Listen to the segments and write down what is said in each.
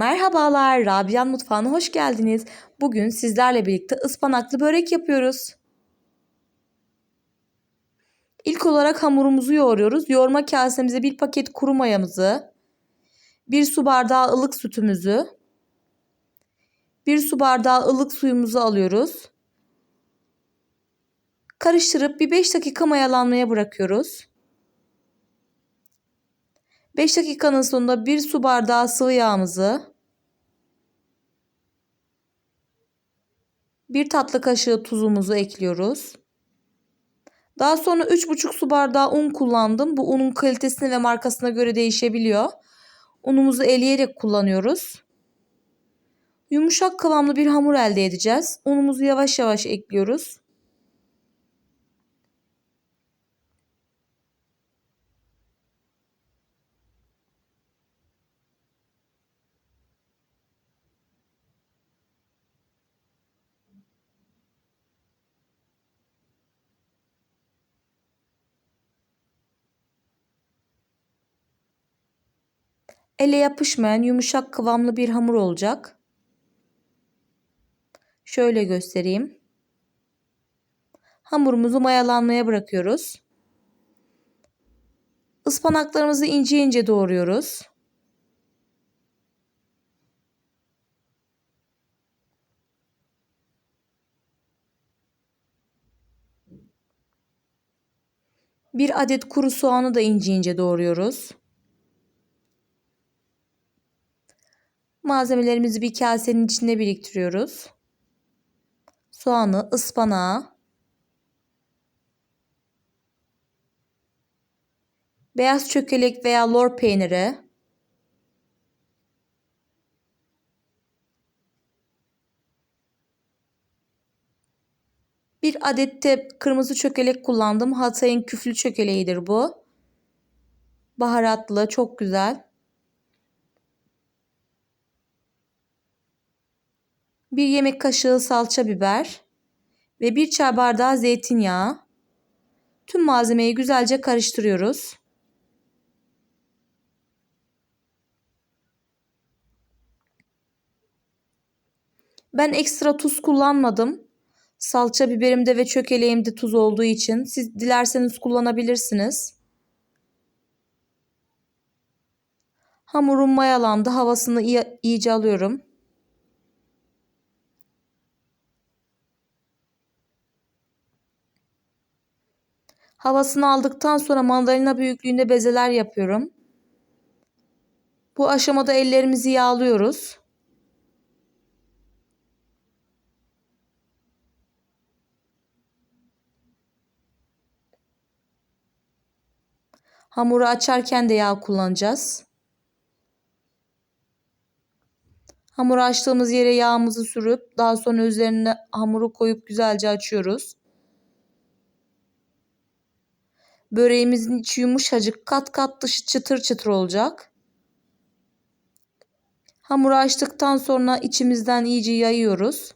Merhabalar, Rabia'nın mutfağına hoş geldiniz. Bugün sizlerle birlikte ıspanaklı börek yapıyoruz. İlk olarak hamurumuzu yoğuruyoruz. Yoğurma kasemize bir paket kuru mayamızı, bir su bardağı ılık sütümüzü, bir su bardağı ılık suyumuzu alıyoruz. Karıştırıp bir 5 dakika mayalanmaya bırakıyoruz. 5 dakikanın sonunda bir su bardağı sıvı yağımızı, bir tatlı kaşığı tuzumuzu ekliyoruz. Daha sonra 3,5 su bardağı un kullandım. Bu unun kalitesine ve markasına göre değişebiliyor. Unumuzu eleyerek kullanıyoruz. Yumuşak kıvamlı bir hamur elde edeceğiz. Unumuzu yavaş yavaş ekliyoruz. Ele yapışmayan yumuşak kıvamlı bir hamur olacak. Şöyle göstereyim. Hamurumuzu mayalanmaya bırakıyoruz. Ispanaklarımızı ince ince doğruyoruz. Bir adet kuru soğanı da ince ince doğruyoruz. Malzemelerimizi bir kasenin içinde biriktiriyoruz. Soğanı, ıspanağı, beyaz çökelek veya lor peyniri, bir adet de kırmızı çökelek kullandım. Hatay'ın küflü çökeleğidir bu. Baharatlı, çok güzel. Bir yemek kaşığı salça biber ve bir çay bardağı zeytinyağı. Tüm malzemeyi güzelce karıştırıyoruz. Ben ekstra tuz kullanmadım. Salça biberimde ve çökeleğimde tuz olduğu için siz dilerseniz kullanabilirsiniz. Hamurum mayalandı. Havasını iyice alıyorum. Havasını aldıktan sonra mandalina büyüklüğünde bezeler yapıyorum. Bu aşamada ellerimizi yağlıyoruz. Hamuru açarken de yağ kullanacağız. Hamuru açtığımız yere yağımızı sürüp daha sonra üzerine hamuru koyup güzelce açıyoruz. Böreğimizin içi yumuşacık kat kat dışı çıtır çıtır olacak. Hamuru açtıktan sonra içimizden iyice yayıyoruz.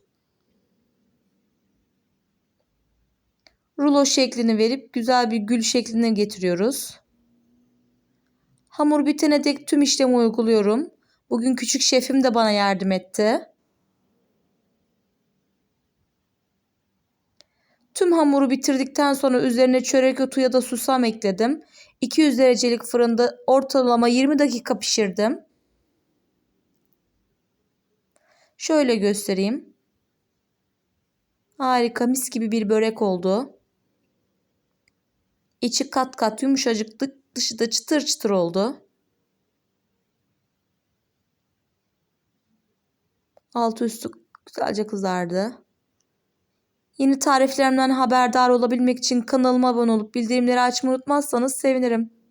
Rulo şeklini verip güzel bir gül şekline getiriyoruz. Hamur bitene dek tüm işlemi uyguluyorum. Bugün küçük şefim de bana yardım etti. Tüm hamuru bitirdikten sonra üzerine çörek otu ya da susam ekledim. 200 derecelik fırında ortalama 20 dakika pişirdim. Şöyle göstereyim. Harika mis gibi bir börek oldu. İçi kat kat yumuşacık dışı da çıtır çıtır oldu. Altı üstü güzelce kızardı. Yeni tariflerimden haberdar olabilmek için kanalıma abone olup bildirimleri açmayı unutmazsanız sevinirim.